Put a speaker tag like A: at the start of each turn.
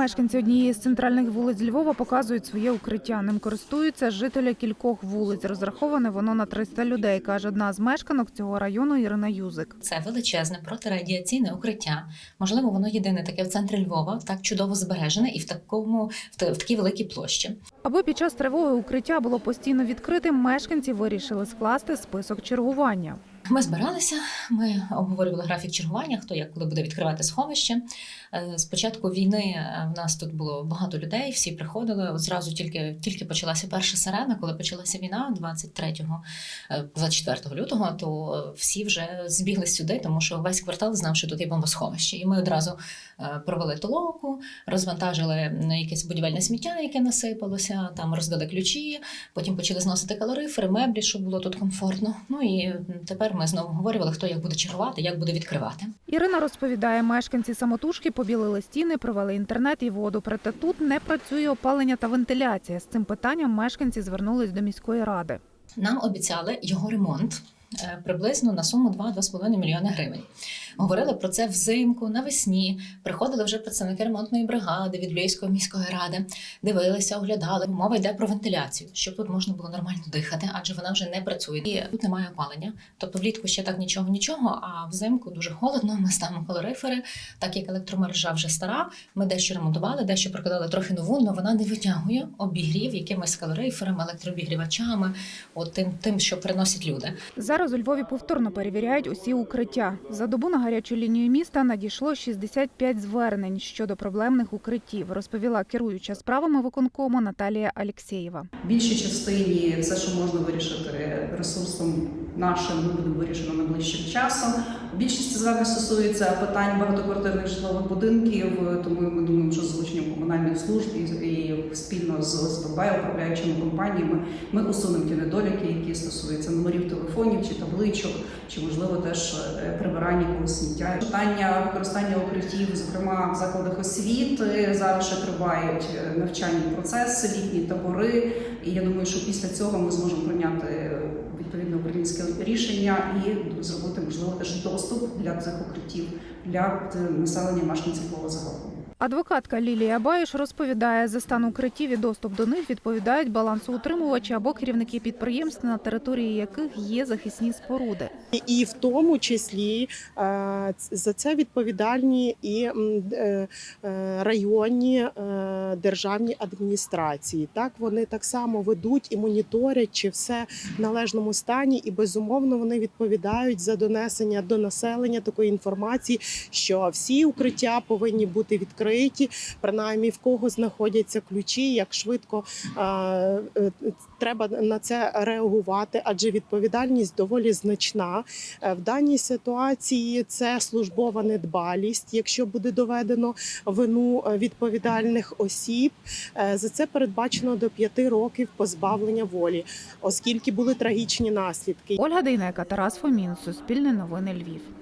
A: Мешканці однієї з центральних вулиць Львова показують своє укриття. Ним користуються жителі кількох вулиць. Розраховане воно на 300 людей, каже одна з мешканок цього району Ірина Юзик.
B: Це величезне протирадіаційне укриття. Можливо, воно єдине таке в центрі Львова, так чудово збережене і в такому в, та- такій великій площі.
A: Аби під час тривоги укриття було постійно відкритим, мешканці вирішили скласти список чергування.
B: Ми збиралися, ми обговорювали графік чергування, хто як коли буде відкривати сховище. Е, З початку війни е, в нас тут було багато людей, всі приходили. От зразу тільки, тільки почалася перша сирена, коли почалася війна 23-го, е, 24 лютого, то всі вже збігли сюди, тому що весь квартал знав, що тут є бомбосховище. І ми одразу провели толоку, розвантажили якесь будівельне сміття, яке насипалося, там роздали ключі, потім почали зносити калорифери, меблі, щоб було тут комфортно. Ну і тепер ми знову говорили, хто як буде чергувати, як буде відкривати.
A: Ірина розповідає, мешканці самотужки побілили стіни, провели інтернет і воду. Проте тут не працює опалення та вентиляція. З цим питанням мешканці звернулись до міської ради.
B: Нам обіцяли його ремонт приблизно на суму 2-2,5 мільйони гривень. Говорили про це взимку, навесні. Приходили вже представники ремонтної бригади від Львівської міської ради, дивилися, оглядали. Мова йде про вентиляцію, щоб тут можна було нормально дихати, адже вона вже не працює. І тут немає опалення. Тобто влітку ще так нічого, нічого. А взимку дуже холодно. Ми ставимо калорифери, так як електромережа вже стара. Ми дещо ремонтували, дещо прокладали трохи нову, але вона не витягує обігрів якимись калориферами, електрообігрівачами, от тим, тим, що приносять люди.
A: Зараз у Львові повторно перевіряють усі укриття. За добу на гарячу лінію міста надійшло 65 звернень щодо проблемних укриттів, розповіла керуюча справами виконкому Наталія Алєксєєва.
C: Більшій частині все, що можна вирішити ресурсом нашим, ми будемо вирішено найближчим часом. Більшість звернень стосується питань багатоквартирних житлових будинків, тому ми думаємо, що з комунальних служб і, спільно з ОСББ, управляючими компаніями, ми усунемо ті недоліки, які стосуються номерів телефонів чи табличок, чи можливо теж е, прибирання якогось сміття. Питання використання укриттів, зокрема в закладах освіти, зараз ще тривають е, навчальні процеси, літні табори. І я думаю, що після цього ми зможемо прийняти відповідне українське рішення і зробити можливо теж доступ для цих укриттів для е, населення мешканців загалом.
A: Адвокатка Лілія Баюш розповідає, за стан укриттів і доступ до них відповідають балансоутримувачі або керівники підприємств, на території яких є захисні споруди.
D: І в тому числі е, за це відповідальні і е, е, районні державні адміністрації. Так вони так само ведуть і моніторять, чи все в належному стані, і безумовно вони відповідають за донесення до населення такої інформації, що всі укриття повинні бути відкриті, принаймні в кого знаходяться ключі, як швидко е, треба на це реагувати, адже відповідальність доволі значна. Е, В даній ситуації це службова недбалість. Якщо буде доведено вину е, відповідальних осіб, за це передбачено до п'яти років позбавлення волі, оскільки були трагічні наслідки.
A: Ольга Дейнека, Тарас Фомін, Суспільне новини Львів.